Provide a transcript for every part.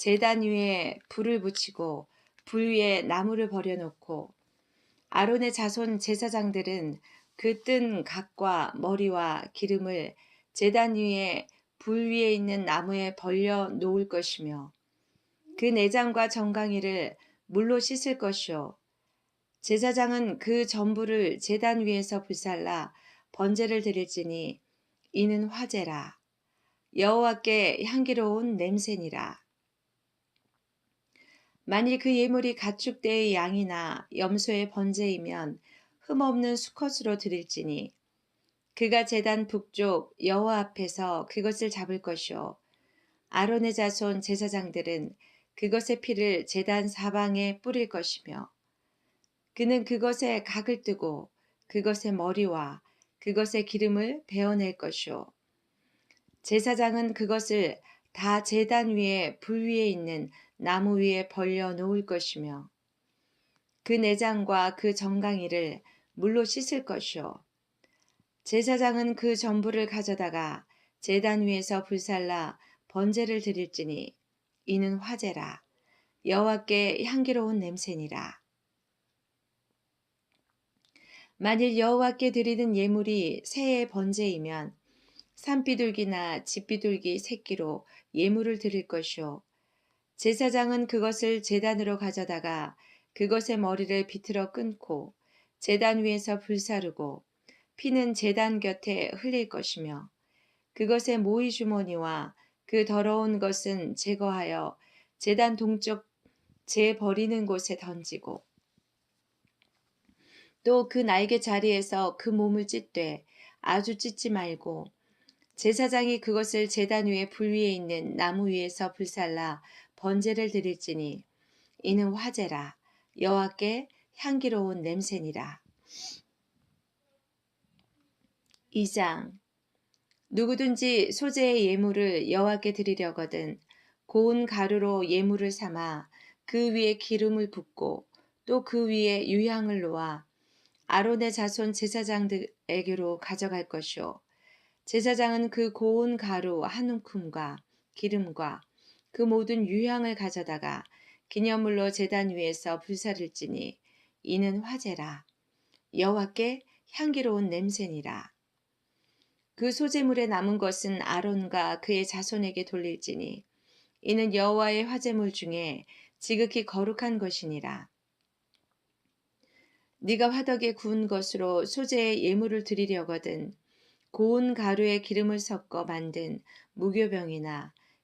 제단 위에 불을 붙이고 불 위에 나무를 버려놓고 아론의 자손 제사장들은 그 뜬 각과 머리와 기름을 제단 위에 불 위에 있는 나무에 벌려 놓을 것이며 그 내장과 정강이를 물로 씻을 것이요. 제사장은 그 전부를 제단 위에서 불살라 번제를 드릴지니 이는 화제라. 여호와께 향기로운 냄새니라 만일 그 예물이 가축대의 양이나 염소의 번제이면 흠없는 수컷으로 드릴지니 그가 제단 북쪽 여호와 앞에서 그것을 잡을 것이요. 아론의 자손 제사장들은 그것의 피를 제단 사방에 뿌릴 것이며 그는 그것에 각을 뜨고 그것의 머리와 그것의 기름을 베어낼 것이요. 제사장은 그것을 다 제단 위에 불 위에 있는 나무 위에 벌려 놓을 것이며 그 내장과 그 정강이를 물로 씻을 것이요 제사장은 그 전부를 가져다가 제단 위에서 불살라 번제를 드릴지니 이는 화제라. 여호와께 향기로운 냄새니라. 만일 여호와께 드리는 예물이 새의 번제이면 산비둘기나 집비둘기 새끼로 예물을 드릴 것이요 제사장은 그것을 제단으로 가져다가 그것의 머리를 비틀어 끊고 제단 위에서 불사르고 피는 제단 곁에 흘릴 것이며 그것의 모이 주머니와 그 더러운 것은 제거하여 제단 동쪽 재 버리는 곳에 던지고 또 그 날개 자리에서 그 몸을 찢되 아주 찢지 말고 제사장이 그것을 제단 위에 불 위에 있는 나무 위에서 불살라 번제를 드릴지니 이는 화제라. 여호와께 향기로운 냄새니라. 2장. 누구든지 소재의 예물을 여호와께 드리려거든 고운 가루로 예물을 삼아 그 위에 기름을 붓고 또 그 위에 유향을 놓아 아론의 자손 제사장들에게로 가져갈 것이요 제사장은 그 고운 가루 한 움큼과 기름과 그 모든 유향을 가져다가 기념물로 제단 위에서 불사를 지니 이는 화제라. 여호와께 향기로운 냄새니라. 그 소재물에 남은 것은 아론과 그의 자손에게 돌릴지니 이는 여호와의 화재물 중에 지극히 거룩한 것이니라. 네가 화덕에 구운 것으로 소재의 예물을 드리려거든 고운 가루에 기름을 섞어 만든 무교병이나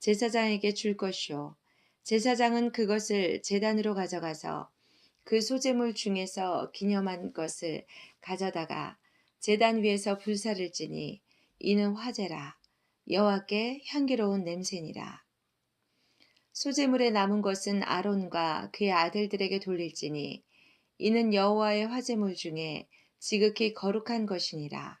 제사장에게 줄 것이요. 제사장은 그것을 재단으로 가져가서 그 소재물 중에서 기념한 것을 가져다가 재단 위에서 불사를 지니 이는 화제라 여호와께 향기로운 냄새니라. 소재물에 남은 것은 아론과 그의 아들들에게 돌릴지니 이는 여호와의 화재물 중에 지극히 거룩한 것이니라.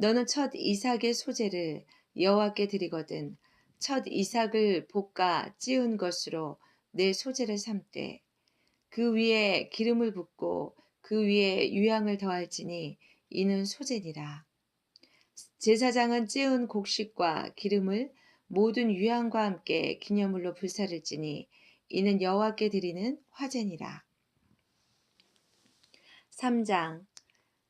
너는 첫 이삭의 소재를 여호와께 드리거든 첫 이삭을 볶아 찌은 것으로 내 소재를 삼되 그 위에 기름을 붓고 그 위에 유향을 더할지니 이는 소재니라. 제사장은 찌은 곡식과 기름을 모든 유향과 함께 기념물로 불사를지니 이는 여호와께 드리는 화제니라. 3장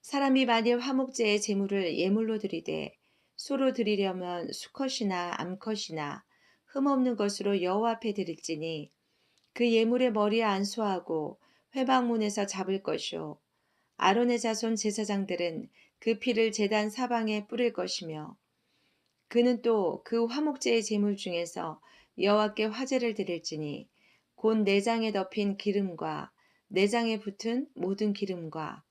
사람이 만일 화목제의 제물을 예물로 드리되 소로 드리려면 수컷이나 암컷이나 흠없는 것으로 여호와 앞에 드릴지니 그 예물의 머리에 안수하고 회방문에서 잡을 것이요 아론의 자손 제사장들은 그 피를 제단 사방에 뿌릴 것이며 그는 또 그 화목제의 제물 중에서 여호와께 화제를 드릴지니 곧 내장에 덮인 기름과 내장에 붙은 모든 기름과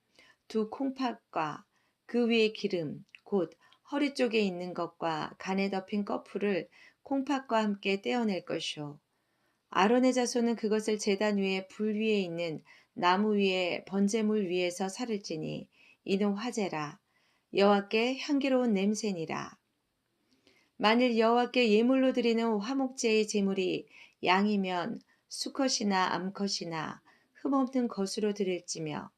두 콩팥과 그 위에 기름 곧 허리 쪽에 있는 것과 간에 덮인 꺼풀을 콩팥과 함께 떼어낼 것이요 아론의 자손은 그것을 제단 위에 불 위에 있는 나무 위에 번제물 위에서 살을지니 이는 화제라. 여호와께 향기로운 냄새니라. 만일 여호와께 예물로 드리는 화목제의 제물이 양이면 수컷이나 암컷이나 흠없는 것으로 드릴지며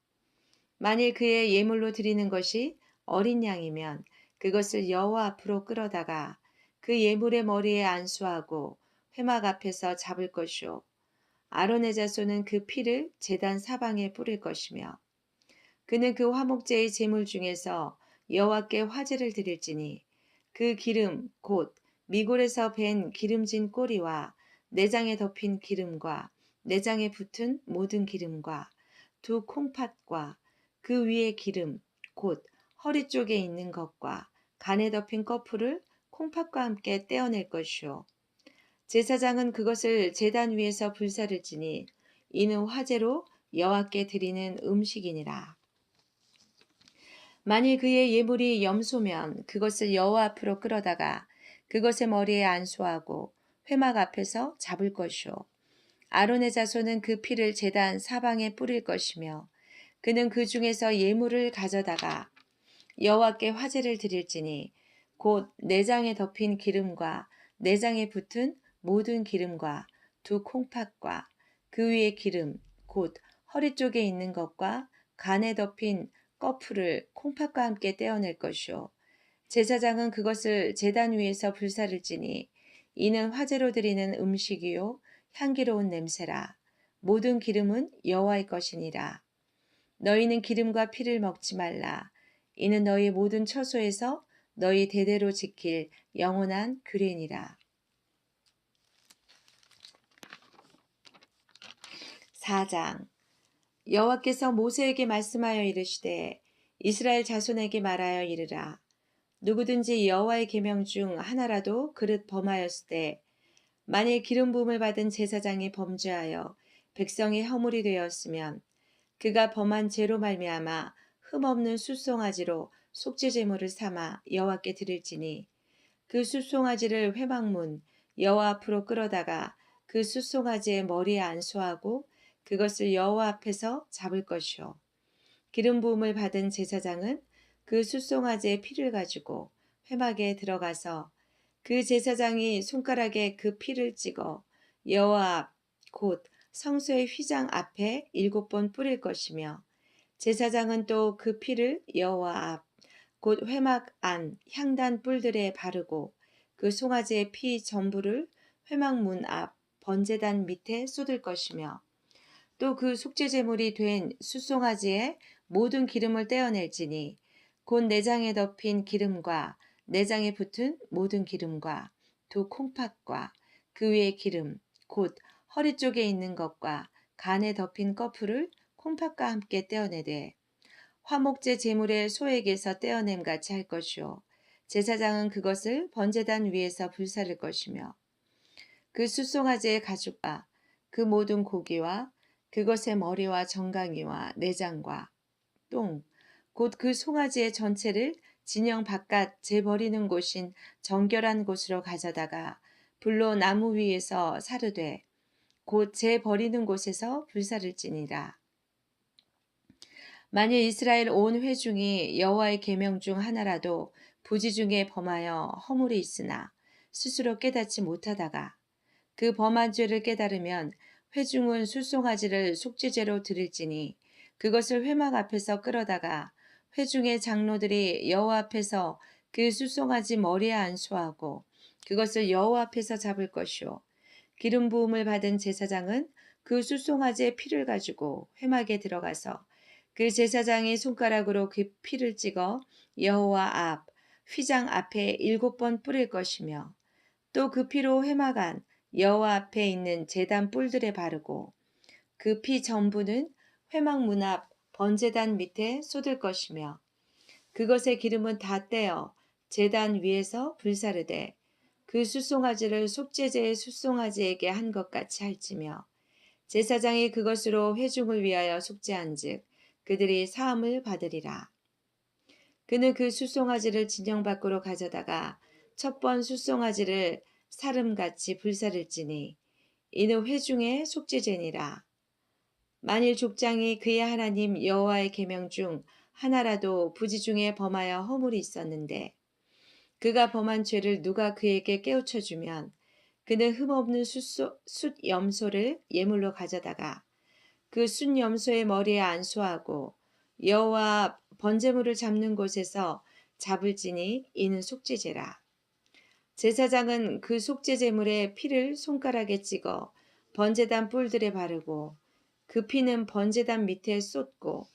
만일 그의 예물로 드리는 것이 어린 양이면 그것을 여호와 앞으로 끌어다가 그 예물의 머리에 안수하고 회막 앞에서 잡을 것이요. 아론의 자손은 그 피를 제단 사방에 뿌릴 것이며 그는 그 화목제의 제물 중에서 여호와께 화제를 드릴지니 그 기름 곧 미골에서 벤 기름진 꼬리와 내장에 덮인 기름과 내장에 붙은 모든 기름과 두 콩팥과 그 위에 기름 곧 허리 쪽에 있는 것과 간에 덮인 꺼풀을 콩팥과 함께 떼어낼 것이요 제사장은 그것을 제단 위에서 불사를 지니 이는 화제로 여호와께 드리는 음식이니라. 만일 그의 예물이 염소면 그것을 여호와 앞으로 끌어다가 그것의 머리에 안수하고 회막 앞에서 잡을 것이요 아론의 자손은 그 피를 제단 사방에 뿌릴 것이며 그는 그 중에서 예물을 가져다가 여호와께 화제를 드릴지니 곧 내장에 덮인 기름과 내장에 붙은 모든 기름과 두 콩팥과 그 위에 기름 곧 허리 쪽에 있는 것과 간에 덮인 꺼풀을 콩팥과 함께 떼어낼 것이요. 제사장은 그것을 제단 위에서 불사를 지니 이는 화제로 드리는 음식이요 향기로운 냄새라. 모든 기름은 여호와의 것이니라 너희는 기름과 피를 먹지 말라. 이는 너희 모든 처소에서 너희 대대로 지킬 영원한 규례니라. 4장. 여호와께서 모세에게 말씀하여 이르시되 이스라엘 자손에게 말하여 이르라. 누구든지 여호와의 계명 중 하나라도 그릇 범하였을 때 만일 기름 부음을 받은 제사장이 범죄하여 백성의 허물이 되었으면 그가 범한 죄로 말미암아 흠없는 숫송아지로 속죄 제물을 삼아 여호와께 드릴지니 그 숫송아지를 회막문 여호와 앞으로 끌어다가 그 숫송아지의 머리에 안수하고 그것을 여호와 앞에서 잡을 것이요. 기름 부음을 받은 제사장은 그 숫송아지의 피를 가지고 회막에 들어가서 그 제사장이 손가락에 그 피를 찍어 여호와 앞 곧 성소의 휘장 앞에 일곱 번 뿌릴 것이며 제사장은 또 그 피를 여호와 앞 곧 회막 안 향단 뿔들에 바르고 그 송아지의 피 전부를 회막 문 앞 번제단 밑에 쏟을 것이며 또 그 속죄 제물이 된 수송아지의 모든 기름을 떼어낼지니 곧 내장에 덮인 기름과 내장에 붙은 모든 기름과 두 콩팥과 그 위에 기름 곧 허리 쪽에 있는 것과 간에 덮인 꺼풀을 콩팥과 함께 떼어내되 화목제 제물의 소에게서 떼어냄 같이 할 것이요 제사장은 그것을 번제단 위에서 불사를 것이며 그 수송아지의 가죽과 그 모든 고기와 그것의 머리와 정강이와 내장과 똥, 곧 그 송아지의 전체를 진영 바깥 재버리는 곳인 정결한 곳으로 가져다가 불로 나무 위에서 사르되 곧 재 버리는 곳에서 불사를 지니라. 만일 이스라엘 온 회중이 여호와의 계명 중 하나라도 부지 중에 범하여 허물이 있으나 스스로 깨닫지 못하다가 그 범한 죄를 깨달으면 회중은 술송아지를 속죄제로 드릴지니 그것을 회막 앞에서 끌어다가 회중의 장로들이 여호와 앞에서 그 술송아지 머리에 안수하고 그것을 여호와 앞에서 잡을 것이요 기름 부음을 받은 제사장은 그 술송아지의 피를 가지고 회막에 들어가서 그 제사장이 손가락으로 그 피를 찍어 여호와 앞 휘장 앞에 일곱 번 뿌릴 것이며 또 그 피로 회막 안 여호와 앞에 있는 제단 뿔들에 바르고 그 피 전부는 회막 문 앞 번제단 밑에 쏟을 것이며 그것의 기름은 다 떼어 제단 위에서 불사르되 그 수송아지를 속죄제의 수송아지에게 한 것 같이 할지며 제사장이 그것으로 회중을 위하여 속죄한즉 그들이 사함을 받으리라. 그는 그 수송아지를 진영 밖으로 가져다가 첫번 수송아지를 사름같이 불사를지니 이는 회중의 속죄제니라. 만일 족장이 그의 하나님 여호와의 계명 중 하나라도 부지 중에 범하여 허물이 있었는데 그가 범한 죄를 누가 그에게 깨우쳐 주면 그는 흠없는 숫소, 숫 염소를 예물로 가져다가 그 숫 염소의 머리에 안수하고 여호와 번제물을 잡는 곳에서 잡을지니 이는 속죄제라. 제사장은 그 속죄제물의 피를 손가락에 찍어 번제단 뿔들에 바르고 그 피는 번제단 밑에 쏟고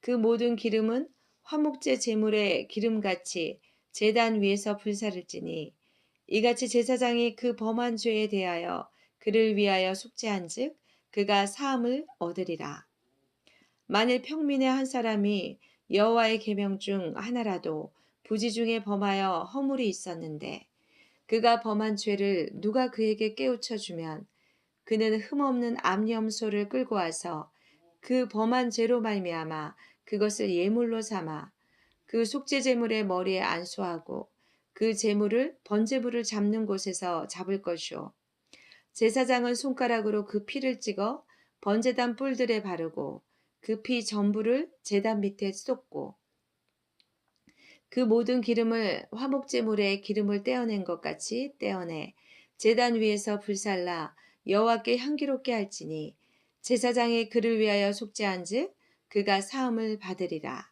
그 모든 기름은 화목제 제물의 기름같이 제단 위에서 불사를 지니 이같이 제사장이 그 범한 죄에 대하여 그를 위하여 속죄한즉 그가 사함을 얻으리라. 만일 평민의 한 사람이 여호와의 계명 중 하나라도 부지 중에 범하여 허물이 있었는데 그가 범한 죄를 누가 그에게 깨우쳐 주면 그는 흠없는 암염소를 끌고 와서 그 범한 죄로 말미암아 그것을 예물로 삼아 그 속죄 제물의 머리에 안수하고 그 제물을 번제물을 잡는 곳에서 잡을 것이요 제사장은 손가락으로 그 피를 찍어 번제단 뿔들에 바르고 그 피 전부를 제단 밑에 쏟고 그 모든 기름을 화목제물에 기름을 떼어낸 것 같이 떼어내 제단 위에서 불살라 여호와께 향기롭게 할지니 제사장이 그를 위하여 속죄한즉 그가 사함을 받으리라.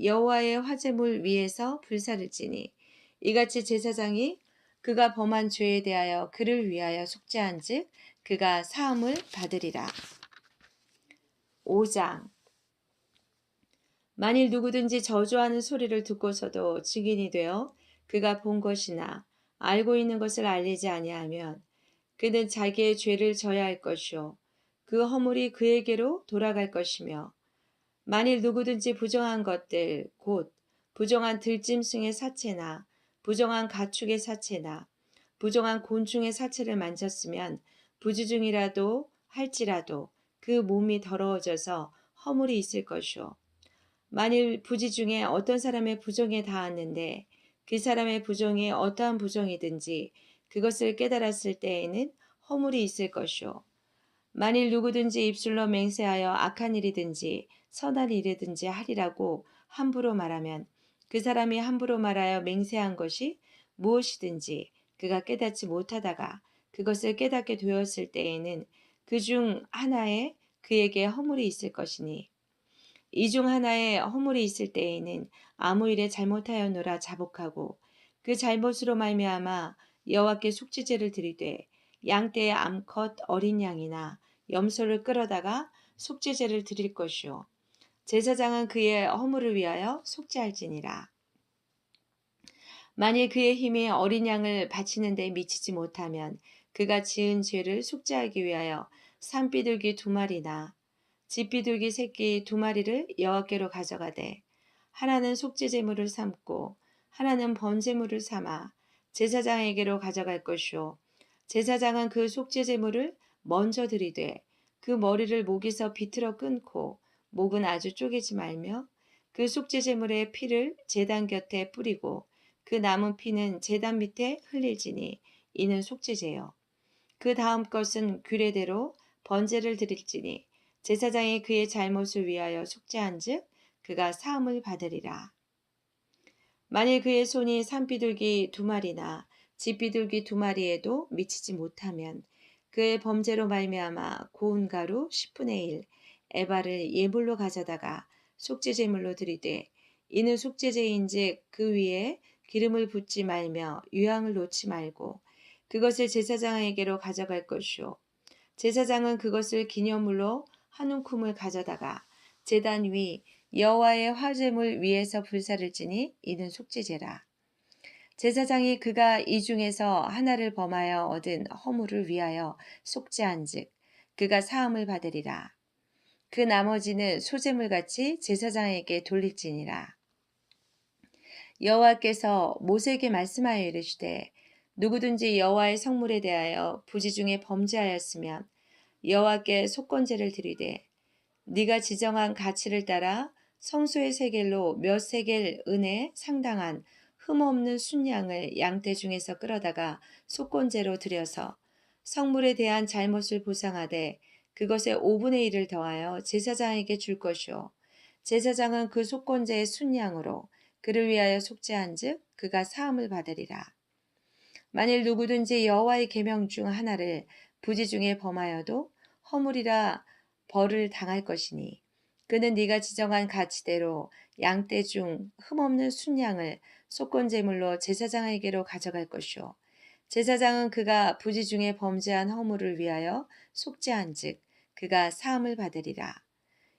여호와의 화제물 위에서 불사를 지니 이같이 제사장이 그가 범한 죄에 대하여 그를 위하여 속죄한즉 그가 사함을 받으리라. 5장 만일 누구든지 저주하는 소리를 듣고서도 증인이 되어 그가 본 것이나 알고 있는 것을 알리지 아니하면 그는 자기의 죄를 져야 할 것이요 그 허물이 그에게로 돌아갈 것이며 만일 누구든지 부정한 것들 곧 부정한 들짐승의 사체나 부정한 가축의 사체나 부정한 곤충의 사체를 만졌으면 부지중이라도 할지라도 그 몸이 더러워져서 허물이 있을 것이요 만일 부지 중에 어떤 사람의 부정에 닿았는데 그 사람의 부정이 어떠한 부정이든지 그것을 깨달았을 때에는 허물이 있을 것이요. 만일 누구든지 입술로 맹세하여 악한 일이든지 선한 일이든지 하리라고 함부로 말하면 그 사람이 함부로 말하여 맹세한 것이 무엇이든지 그가 깨닫지 못하다가 그것을 깨닫게 되었을 때에는 그 중 하나에 그에게 허물이 있을 것이니 이 중 하나에 허물이 있을 때에는 아무 일에 잘못하였노라 자복하고 그 잘못으로 말미암아 여호와께 속죄제를 드리되 양떼의 암컷 어린 양이나 염소를 끌어다가 속죄제를 드릴 것이요 제사장은 그의 허물을 위하여 속죄할지니라. 만일 그의 힘이 어린 양을 바치는 데 미치지 못하면 그가 지은 죄를 속죄하기 위하여 산비둘기 두 마리나 집비둘기 새끼 두 마리를 여호와께로 가져가되 하나는 속죄 제물을 삼고 하나는 번제물을 삼아 제사장에게로 가져갈 것이요. 제사장은 그 속죄 제물을 먼저 드리되 그 머리를 목에서 비틀어 끊고 목은 아주 쪼개지 말며 그 속죄 제물의 피를 제단 곁에 뿌리고 그 남은 피는 제단 밑에 흘릴지니 이는 속죄제요. 그 다음 것은 규례대로 번제를 드릴지니 제사장이 그의 잘못을 위하여 속죄한즉 그가 사함을 받으리라. 만일 그의 손이 산비둘기 두 마리나 집비둘기 두 마리에도 미치지 못하면 그의 범죄로 말미암아 고운 가루 10분의 1 에바를 예물로 가져다가 속죄제물로 드리되 이는 속죄제인즉 그 위에 기름을 붓지 말며 유향을 놓지 말고 그것을 제사장에게로 가져갈 것이요 제사장은 그것을 기념물로 한 움큼을 가져다가 제단 위 여호와의 화제물 위에서 불사를 지니 이는 속죄제라. 제사장이 그가 이 중에서 하나를 범하여 얻은 허물을 위하여 속죄한즉 그가 사함을 받으리라. 그 나머지는 소재물 같이 제사장에게 돌릴지니라. 여호와께서 모세에게 말씀하여 이르시되 누구든지 여호와의 성물에 대하여 부지 중에 범죄하였으면 여호와께 속건제를 드리되 네가 지정한 가치를 따라 성소의 세겔로 몇 세겔 은에 상당한 흠없는 순양을 양떼 중에서 끌어다가 속건제로 드려서 성물에 대한 잘못을 보상하되 그것의 5분의 1을 더하여 제사장에게 줄 것이요 제사장은 그 속건제의 순양으로 그를 위하여 속죄한 즉 그가 사함을 받으리라. 만일 누구든지 여호와의 계명 중 하나를 부지 중에 범하여도 허물이라 벌을 당할 것이니 그는 네가 지정한 가치대로 양떼 중 흠없는 순양을 속건제물로 제사장에게로 가져갈 것이요 제사장은 그가 부지 중에 범죄한 허물을 위하여 속죄한즉 그가 사함을 받으리라.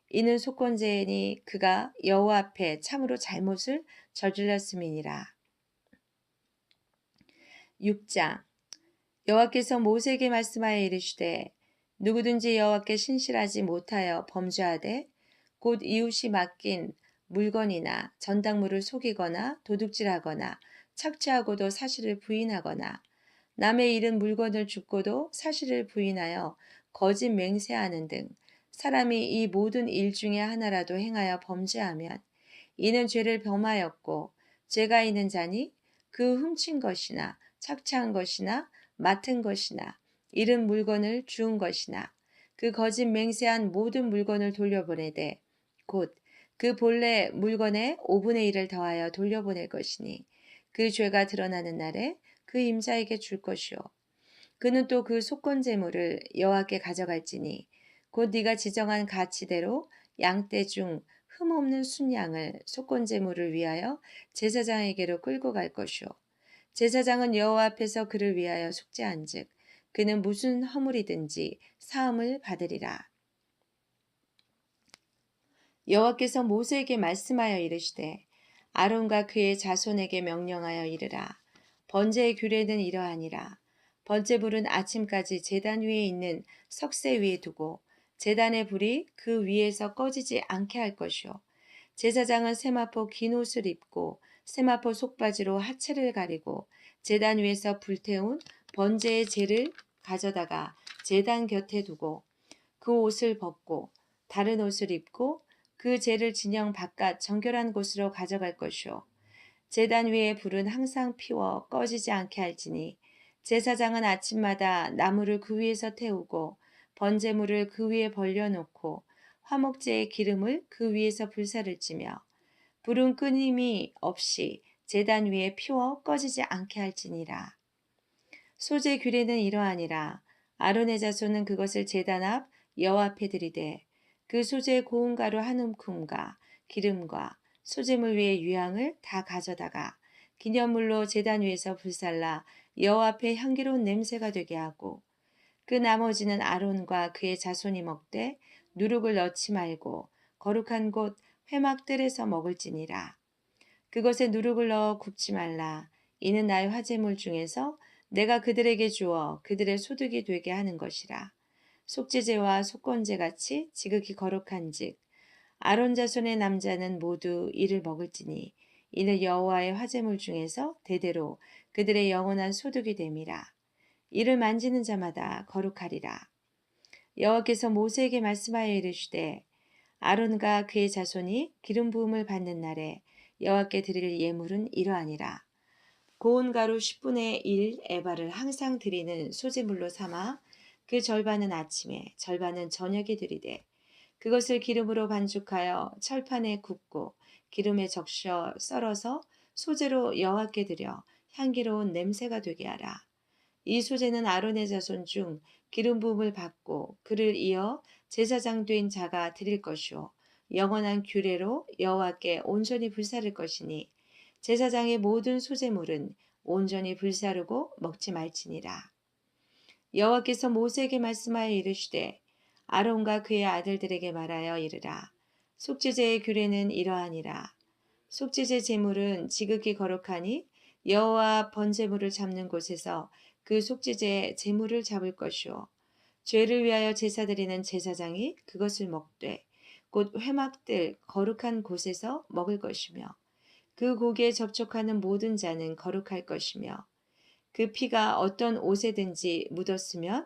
이는 속건제니 그가 여호와 앞에 참으로 잘못을 저질렀음이니라. 6장 여호와께서 모세에게 말씀하여 이르시되 누구든지 여호와께 신실하지 못하여 범죄하되 곧 이웃이 맡긴 물건이나 전당물을 속이거나 도둑질하거나 착취하고도 사실을 부인하거나 남의 잃은 물건을 줍고도 사실을 부인하여 거짓 맹세하는 등 사람이 이 모든 일 중에 하나라도 행하여 범죄하면 이는 죄를 범하였고 죄가 있는 자니 그 훔친 것이나 착취한 것이나 맡은 것이나 잃은 물건을 주운 것이나 그 거짓 맹세한 모든 물건을 돌려보내되 곧 그 본래 물건의 5분의 1을 더하여 돌려보낼 것이니 그 죄가 드러나는 날에 그 임자에게 줄 것이요 그는 또 그 속건 제물을 여호와께 가져갈지니 곧 네가 지정한 가치대로 양떼 중 흠없는 순양을 속건 제물을 위하여 제사장에게로 끌고 갈 것이요 제사장은 여호와 앞에서 그를 위하여 속죄한즉 그는 무슨 허물이든지 사함을 받으리라. 여호와께서 모세에게 말씀하여 이르시되 아론과 그의 자손에게 명령하여 이르라 번제의 규례는 이러하니라 번제불은 아침까지 제단 위에 있는 석쇠 위에 두고 제단의 불이 그 위에서 꺼지지 않게 할 것이요 제사장은 세마포 긴 옷을 입고 세마포 속바지로 하체를 가리고 제단 위에서 불태운 번제의 재를 가져다가 제단 곁에 두고 그 옷을 벗고 다른 옷을 입고 그 재를 진영 바깥 정결한 곳으로 가져갈 것이요. 재단 위에 불은 항상 피워 꺼지지 않게 할지니 제사장은 아침마다 나무를 그 위에서 태우고 번제물을 그 위에 벌려놓고 화목제의 기름을 그 위에서 불사를 찌며 불은 끊임이 없이 재단 위에 피워 꺼지지 않게 할지니라. 소재 규례는 이러하니라. 아론의 자손은 그것을 재단 앞 여호와 앞에 들이되 그 소재의 고운 가루 한 움큼과 기름과 소재물 위에 유향을 다 가져다가 기념물로 제단 위에서 불살라 여호와 앞에 향기로운 냄새가 되게 하고 그 나머지는 아론과 그의 자손이 먹되 누룩을 넣지 말고 거룩한 곳 회막들에서 먹을지니라. 그것에 누룩을 넣어 굽지 말라. 이는 나의 화제물 중에서 내가 그들에게 주어 그들의 소득이 되게 하는 것이라. 속죄제와 속건제 같이 지극히 거룩한 즉 아론 자손의 남자는 모두 이를 먹을지니 이는 여호와의 화제물 중에서 대대로 그들의 영원한 소득이 됨이라. 이를 만지는 자마다 거룩하리라. 여호와께서 모세에게 말씀하여 이르시되 아론과 그의 자손이 기름 부음을 받는 날에 여호와께 드릴 예물은 이러하니라. 고운 가루 10분의 1 에바를 항상 드리는 소재물로 삼아 그 절반은 아침에 절반은 저녁에 드리되 그것을 기름으로 반죽하여 철판에 굽고 기름에 적셔 썰어서 소재로 여호와께 드려 향기로운 냄새가 되게 하라. 이 소재는 아론의 자손 중 기름 부음을 받고 그를 이어 제사장 된 자가 드릴 것이요 영원한 규례로 여호와께 온전히 불사를 것이니 제사장의 모든 소재물은 온전히 불사르고 먹지 말지니라. 여호와께서 모세에게 말씀하여 이르시되 아론과 그의 아들들에게 말하여 이르라. 속죄제의 규례는 이러하니라. 속죄제 제물은 지극히 거룩하니 여호와 번제물을 잡는 곳에서 그 속죄제 제물을 잡을 것이요 죄를 위하여 제사 드리는 제사장이 그것을 먹되 곧 회막들 거룩한 곳에서 먹을 것이며 그 고기에 접촉하는 모든 자는 거룩할 것이며 그 피가 어떤 옷에든지 묻었으면